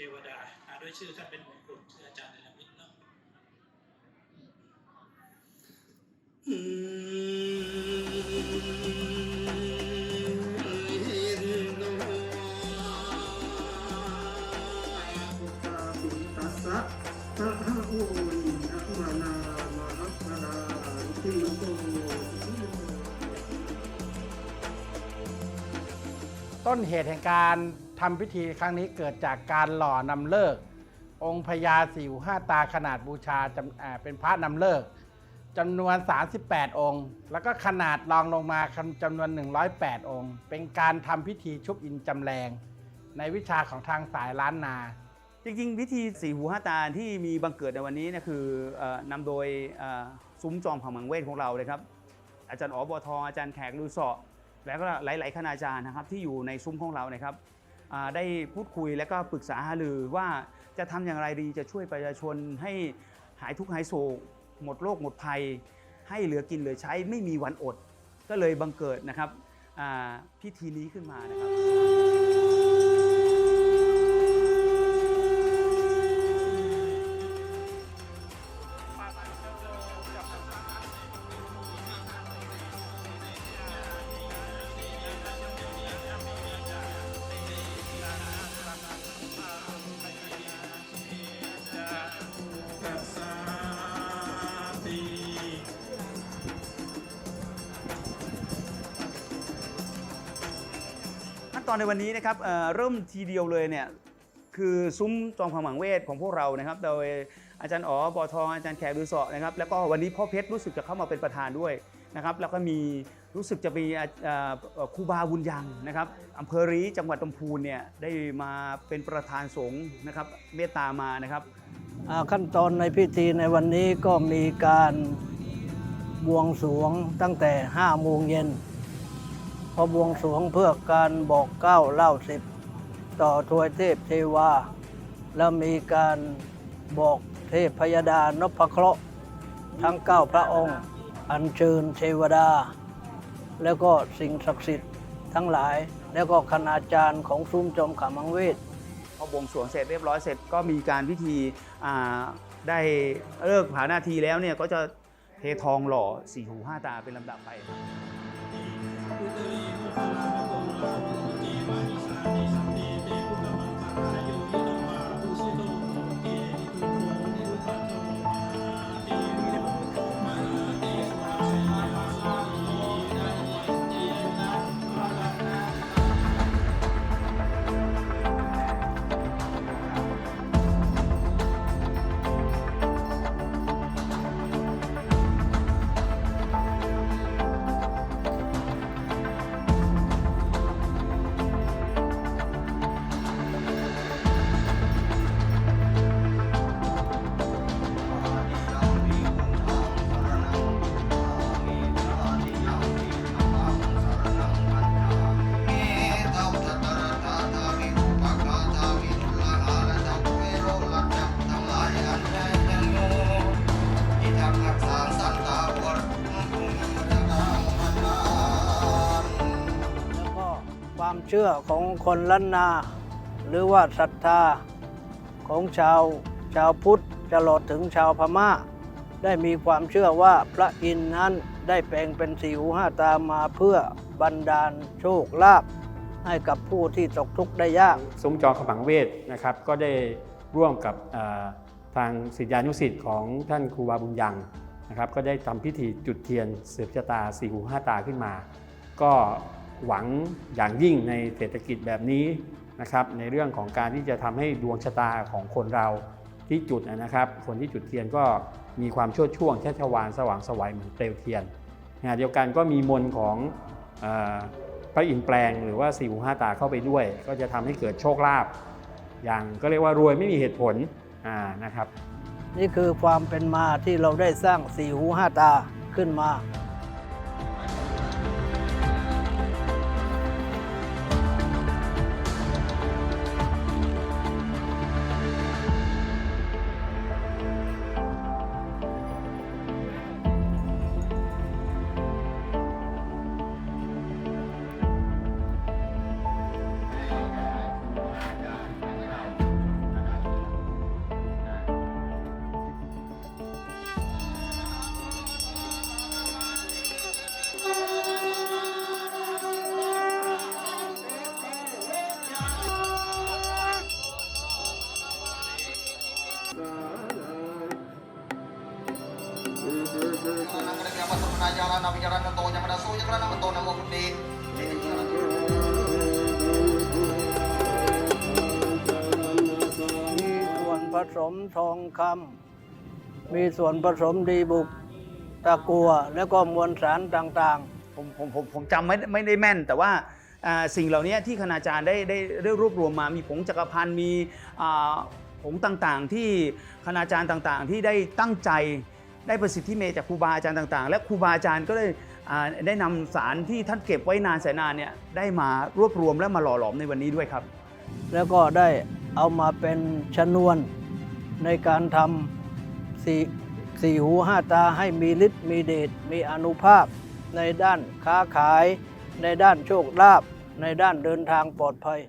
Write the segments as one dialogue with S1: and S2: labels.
S1: เทวดาอ่าด้วยชื่อท่านเป็นมงคลชื่ออาจารย์เนรมิตเนาะ
S2: ตัสสะพระหะโอนิอะมานามหะพราติโก
S3: ต้นเหตุแห่งการ ทำพิธีครั้งนี้เกิดจากการหล่อนำเลิก องค์พญาสี่หูห้าตาขนาดบูชาเป็นพระนำเลิกจำนวน 38 องค์ แล้วก็ขนาดรองลงมาจำนวน 108 องค์ เป็นการทำพิธีชุบอินจำแรง ในวิชาของทางสายล้านนา
S4: จริงๆ พิธีสีหูห้าตาที่มีบังเกิดในวันนี้นะคืออนำโดยซุ้มจอมผามังเวทของเราเลยครับ อาจารย์อ๋อบอทองอาจารย์แขกลือเสาะแล้วก็หลาย ๆ คณาจารย์นะครับที่อยู่ในซุ้มของเรานะครับ ได้พูดคุยและก็ปรึกษาหารือว่าจะทำอย่างไรดีจะช่วยประชาชนให้หายทุกข์หายโศก หมดโรคหมดภัย ให้เหลือกินเหลือใช้ไม่มีวันอด ก็เลยบังเกิดนะครับพิธีนี้ขึ้นมานะครับ
S1: ต
S4: อนในวันนี้นะครับเเริ่มทีเดียวเลยเนี่ยคือซุ้มจอมขมังเวทของพวกเรานะครับ โดยอาจารย์อ๋อปอทองอาจารย์แขกดูสาะนะครับแล้วก็วันนี้พ่อเพชรรู้สึกจะเข้ามาเป็นประธานด้วยนะครับแล้วก็มีรู้สึกจะมีครูบาบุญยังนะครับอำเภอรีจังหวัดลำพูนเนี่ยได้มาเป็นประธานสงฆ์นะครับเมตตามานะครับ
S5: ขั้นตอนในพิธีในวันนี้ก็มีการบวงสรวงตั้งแต่5โมงเย็น พอบวงสรวงเพื่อการบอกเก้าเล่าสิบต่อทวยเทพเทวา แล้วมีการบอกเทพพยดานพเคราะห์ทั้งเก้าพระองค์ อัญเชิญเทวดา แล้วก็สิ่งศักดิ์สิทธิ์ทั้งหลาย แล้วก็คณาจารย์ของซุ้มจอมขามังเวท
S4: พอบวงสรวงเสร็จเรียบร้อยเสร็จก็มีการพิธีได้เลิกผาหน้าทีแล้วเนี่ยก็จะเททองหล่อสี่หูห้าตาเป็นลำดับไป
S1: อุต เชื่
S5: อของคนล้านนา หรือว่าศรัทธาของชาวชาวพุทธตลอดถึงชาวพม่า ได้มีความเชื่อว่าพระอินทร์นั้นได้แปลงเป็นสีหูห้าตามาเพื่อบันดาลโชคลาภให้กับผู้ที่ตกทุกข์ได้ยาก
S6: ซุ้มจอขมังเวทนะครับ ก็ได้ร่วมกับทางศิษยานุศิษย์ของท่านครูบาบุญยังนะครับ ก็ได้ทำพิธีจุดเทียนเสืบชะตาสี่หูห้าตาขึ้นมา ก็ หวังอย่างยิ่งในเศรษฐกิจแบบนี้นะครับในเรื่องของการที่จะทำให้ดวงชะตาของคนเราที่จุดนะครับ คนที่จุดเทียนก็มีความชั่วช่วงชัชวานสว่างสวัยเหมือนเปลวเทียนขณะเดียวกันก็มีมนของอพระอินทร์แปลงหรือว่าสี่หูห้าตาเข้าไปด้วย ก็จะทำให้เกิดโชคลาภอย่างก็เรียกว่ารวยไม่มีเหตุผลนะครับ
S5: นี่คือความเป็นมาที่เราได้สร้างสีหูห้าตาขึ้นมา
S7: ยารานาวิยารานาโตยามนาโซยามนามโตนามโมคุณีเนยารา
S5: มีส่วนผสมทองคำมีส่วนผสมดีบุก ตะกัว แล้วก็มวลสารต่าง
S4: ผมผมผมผมจำไม่ไม่ได้แม่น แต่ว่าอ่าสิ่งเหล่านี้ที่คณาจารย์ได้ได้ได้รวบรวมมามีผงจักรพันธ์มีอ่าผงต่างๆ ที่คณาจารย์ต่างๆ ที่ได้ตั้งใจ ได้ประสิทธิเมจากครูบาอาจารย์ต่าง ๆ และครูบาอาจารย์ก็ได้ได้นำสารที่ท่านเก็บไว้นานแสนนานเนี่ยได้มารวบรวมและมาหล่อหลอมในวันนี้ด้วยครับ
S5: แล้วก็ได้เอามาเป็นชนวนในการทำสีสี่หูห้าตาให้มีฤทธิ์มีเดชมีอนุภาพ ในด้านค้าขาย ในด้านโชคลาภในด้านเดินทางปลอดภัย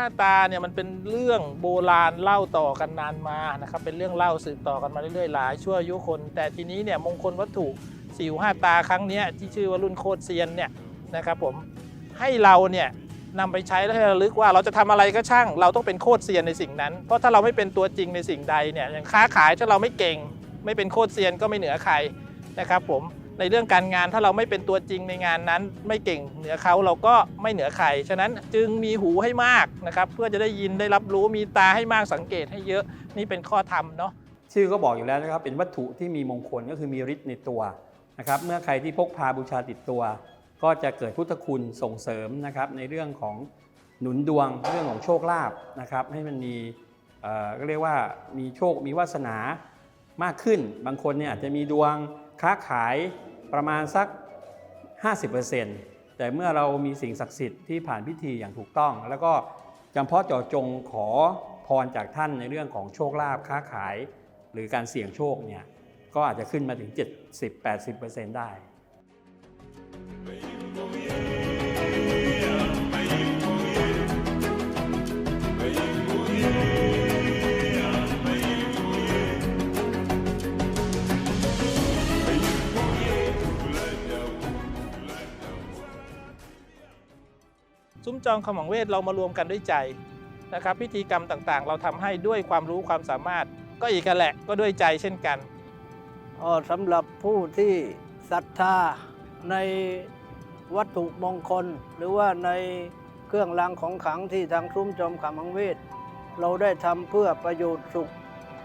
S8: ห้าตาเนี่ยมันเป็นเรื่องโบราณเล่าต่อกันนานมานะครับเป็นเรื่องเล่าสืบต่อกันมาเรื่อยๆหลายชั่วอายุคน แต่ทีนี้เนี่ยมงคลวัตถุสี่ห้าตาครั้งนี้ที่ชื่อว่ารุ่นโคตรเซียนเนี่ยนะครับผมให้เราเนี่ยนำไปใช้แล้วให้ระลึกว่าเราจะทำอะไรก็ช่าง เราต้องเป็นโคตรเซียนในสิ่งนั้น เพราะถ้าเราไม่เป็นตัวจริงในสิ่งใดเนี่ยอย่างค้าขายถ้าเราไม่เก่ง ไม่เป็นโคตรเซียนก็ไม่เหนือใครนะครับผม ในเรื่องการงานถ้าเราไม่เป็นตัวจริงในงานนั้น ไม่เก่งเหนือเขาเราก็ไม่เหนือใครฉะนั้นจึงมีหูให้มากนะครับเพื่อจะได้ยินได้รับรู้มีตาให้มากสังเกตให้เยอะนี่เป็นข้อธรรมเนาะ
S6: ชื่อก็บอกอยู่แล้วนะครับเป็นวัตถุที่มีมงคลก็คือมีฤทธิ์ในตัวนะครับเมื่อใครที่พกพาบูชาติดตัว ก็จะเกิดพุทธคุณส่งเสริมนะครับในเรื่องของหนุนดวงเรื่องของโชคลาภนะครับให้มันมีก็เรียกว่ามีโชคมีวาสนามากขึ้น บางคนเนี่ยอาจจะมีดวงค้าขาย ประมาณสัก 50%แต่เมื่อเรามีสิ่งศักดิ์สิทธิ์ที่ผ่านพิธีอย่างถูกต้อง แล้วก็จำเพาะเจาะจงขอพรจากท่านในเรื่องของโชคลาภค้าขาย หรือการเสี่ยงโชคเนี่ยก็อาจจะขึ้นมาถึง 70-80%ได้
S8: องขมังเวทเรามารวมกันด้วยใจนะครับพิธีกรรมต่างๆ เราทำให้ด้วยความรู้ความสามารถ ก็อีกกันแหละก็ด้วยใจเช่นกัน
S5: อ๋อสำหรับผู้ที่ศรัทธาในวัตถุมงคล หรือว่าในเครื่องรางของขลังที่ทางซุ้มจอมขมังเวท เราได้ทำเพื่อประโยชน์สุข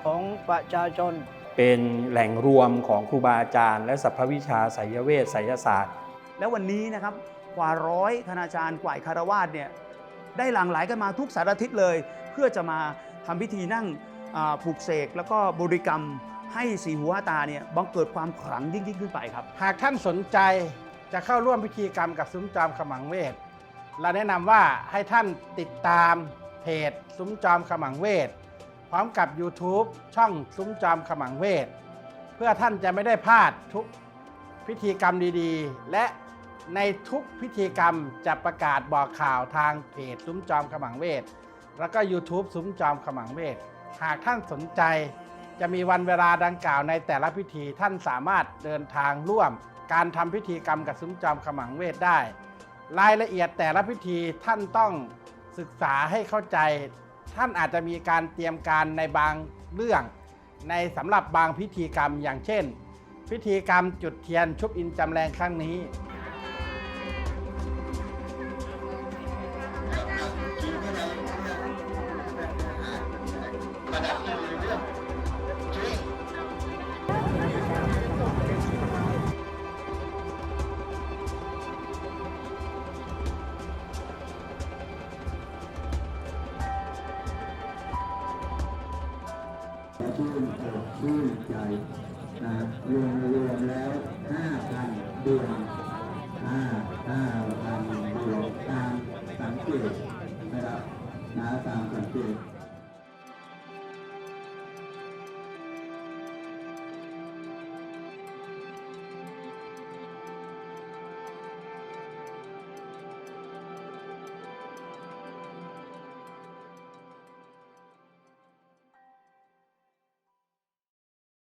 S5: ของประชาชน
S6: เป็นแหล่งรวมของครูบาอาจารย์ และสรรพวิชาไสยเวทไสยศาสตร์
S4: แล้ววันนี้นะครับ กว่าร้อยคณาจารย์กว่าคารวาสเนี่ยได้หลั่งไหลกันมาทุกสารทิศเลย เพื่อจะมาทำพิธีนั่งผูกเสกแล้วก็บริกรรมให้สีหัวตาเนี่ยบังเกิดความขลังยิ่งยิ่งขึ้นไปครับ
S3: หากท่านสนใจจะเข้าร่วมพิธีกรรมกับซุ้มจอมขมังเวทเราแนะนำว่าให้ท่านติดตามเพจซุ้มจอมขมังเวทพร้อมกับ YouTube ช่องซุ้มจอมขมังเวทเพื่อท่านจะไม่ได้พลาดทุกพิธีกรรมดีๆ และ ในทุกพิธีกรรมจะประกาศบอกข่าวทางเพจซุ้มจอมขมังเวท แล้วก็ YouTube ซุ้มจอมขมังเวท หากท่านสนใจ จะมีวันเวลาดังกล่าวในแต่ละพิธีท่านสามารถเดินทางร่วม การทำพิธีกรรมกับซุ้มจอมขมังเวทได้ รายละเอียดแต่ละพิธีท่านต้องศึกษาให้เข้าใจ ท่านอาจจะมีการเตรียมการในบางเรื่อง ในสำหรับบางพิธีกรรมอย่างเช่น พิธีกรรมจุดเทียนชุบอินจำแรงครั้งนี้
S2: ชื่นอกชื่นใจนะรวมรวมแล้วห้าพันดวงห้าห้าพันดวงตามสังเกตนะครับนะตามสังเกต